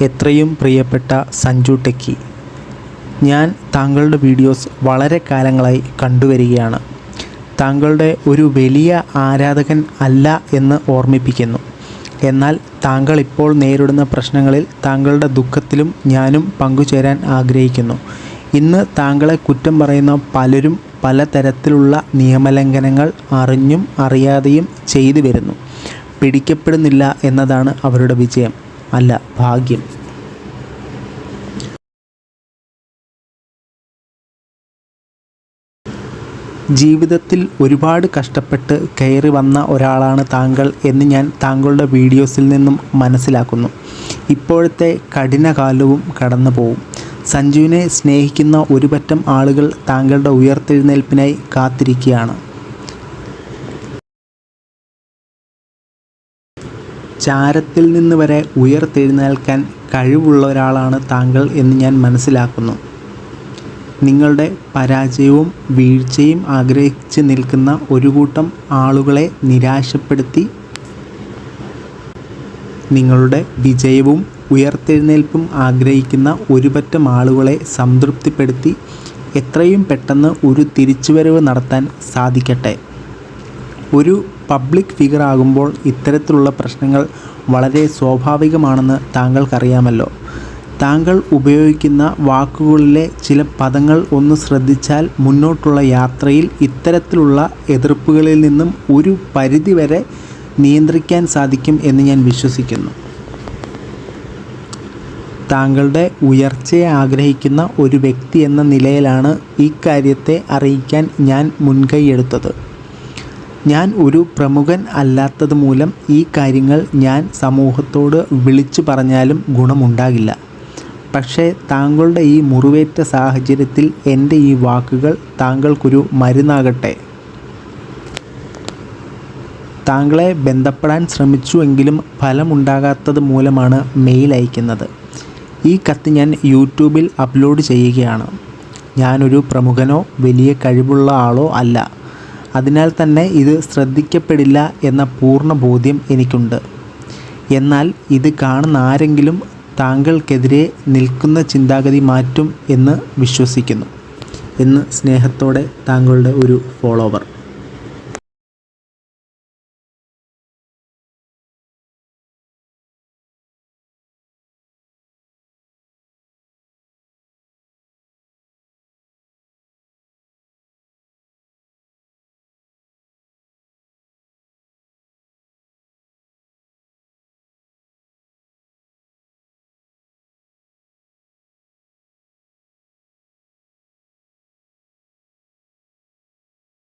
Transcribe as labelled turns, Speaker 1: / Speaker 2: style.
Speaker 1: എത്രയും പ്രിയപ്പെട്ട സഞ്ജു ടെക്കി. ഞാൻ താങ്കളുടെ വീഡിയോസ് വളരെ കാലങ്ങളായി കണ്ടുവരികയാണ്. താങ്കളുടെ ഒരു വലിയ ആരാധകൻ അല്ല എന്ന് ഓർമ്മിപ്പിക്കുന്നു. എന്നാൽ താങ്കൾ ഇപ്പോൾ നേരിടുന്ന പ്രശ്നങ്ങളിൽ താങ്കളുടെ ദുഃഖത്തിലും ഞാനും പങ്കുചേരാൻ ആഗ്രഹിക്കുന്നു. ഇന്ന് താങ്കളെ കുറ്റം പറയുന്ന പലരും പലതരത്തിലുള്ള നിയമലംഘനങ്ങൾ അറിഞ്ഞും അറിയാതെയും ചെയ്തു വരുന്നു. പിടിക്കപ്പെടുന്നില്ല എന്നതാണ് അവരുടെ വിജയം. അല്ല ഭാഗ്യം. ജീവിതത്തിൽ ഒരുപാട് കഷ്ടപ്പെട്ട് കയറി വന്ന ഒരാളാണ് താങ്കൾ എന്ന് ഞാൻ താങ്കളുടെ വീഡിയോസിൽ നിന്നും മനസ്സിലാക്കുന്നു. ഇപ്പോഴത്തെ കഠിനകാലവും കടന്നു പോവും. സഞ്ജുവിനെ സ്നേഹിക്കുന്ന ഒരുപറ്റം ആളുകൾ താങ്കളുടെ ഉയർത്തെഴുന്നേൽപ്പിനായി കാത്തിരിക്കുകയാണ്. ചാരത്തിൽ നിന്ന് വരെ ഉയർത്തെഴുന്നേൽക്കാൻ കഴിവുള്ള ഒരാളാണ് താങ്കൾ എന്ന് ഞാൻ മനസ്സിലാക്കുന്നു. നിങ്ങളുടെ പരാജയവും വീഴ്ചയും ആഗ്രഹിച്ച് നിൽക്കുന്ന ഒരു കൂട്ടം ആളുകളെ നിരാശപ്പെടുത്തി നിങ്ങളുടെ വിജയവും ഉയർത്തെഴുന്നേൽപ്പും ആഗ്രഹിക്കുന്ന ഒരുപറ്റം ആളുകളെ സംതൃപ്തിപ്പെടുത്തി എത്രയും പെട്ടെന്ന് ഒരു തിരിച്ചുവരവ് നടത്താൻ സാധിക്കട്ടെ. ഒരു പബ്ലിക് ഫിഗർ ആകുമ്പോൾ ഇത്തരത്തിലുള്ള പ്രശ്നങ്ങൾ വളരെ സ്വാഭാവികമാണെന്ന് താങ്കൾക്കറിയാമല്ലോ. താങ്കൾ ഉപയോഗിക്കുന്ന വാക്കുകളിലെ ചില പദങ്ങൾ ഒന്ന് ശ്രദ്ധിച്ചാൽ മുന്നോട്ടുള്ള യാത്രയിൽ ഇത്തരത്തിലുള്ള എതിർപ്പുകളിൽ നിന്നും ഒരു പരിധിവരെ നിയന്ത്രിക്കാൻ സാധിക്കും എന്ന് ഞാൻ വിശ്വസിക്കുന്നു. താങ്കളുടെ ഉയർച്ചയെ ആഗ്രഹിക്കുന്ന ഒരു വ്യക്തി എന്ന നിലയിലാണ് ഈ കാര്യത്തെ അറിയിക്കാൻ ഞാൻ മുൻകൈയെടുത്തത്. ഞാൻ ഒരു പ്രമുഖൻ അല്ലാത്തത് മൂലം ഈ കാര്യങ്ങൾ ഞാൻ സമൂഹത്തോട് വിളിച്ചു പറഞ്ഞാലും ഗുണമുണ്ടാകില്ല. പക്ഷേ താങ്കളുടെ ഈ മുറിവേറ്റ സാഹചര്യത്തിൽ എന്റെ ഈ വാക്കുകൾ താങ്കൾക്കൊരു മരുന്നാകട്ടെ. താങ്കളെ ബന്ധപ്പെടാൻ ശ്രമിച്ചുവെങ്കിലും ഫലമുണ്ടാകാത്തത് മൂലമാണ് മെയിൽ അയക്കുന്നത്. ഈ കത്ത് ഞാൻ യൂട്യൂബിൽ അപ്ലോഡ് ചെയ്യുകയാണ്. ഞാനൊരു പ്രമുഖനോ വലിയ കഴിവുള്ള ആളോ അല്ല. അതിനാൽ തന്നെ ഇത് ശ്രദ്ധിക്കപ്പെടില്ല എന്ന പൂർണ ബോധ്യം എനിക്കുണ്ട്. എന്നാൽ ഇത് കാണുന്ന ആരെങ്കിലും താങ്കൾക്കെതിരെ നിൽക്കുന്ന ചിന്താഗതി മാറ്റും എന്ന് വിശ്വസിക്കുന്നു. എന്ന് സ്നേഹത്തോടെ താങ്കളുടെ ഒരു ഫോളോവർ.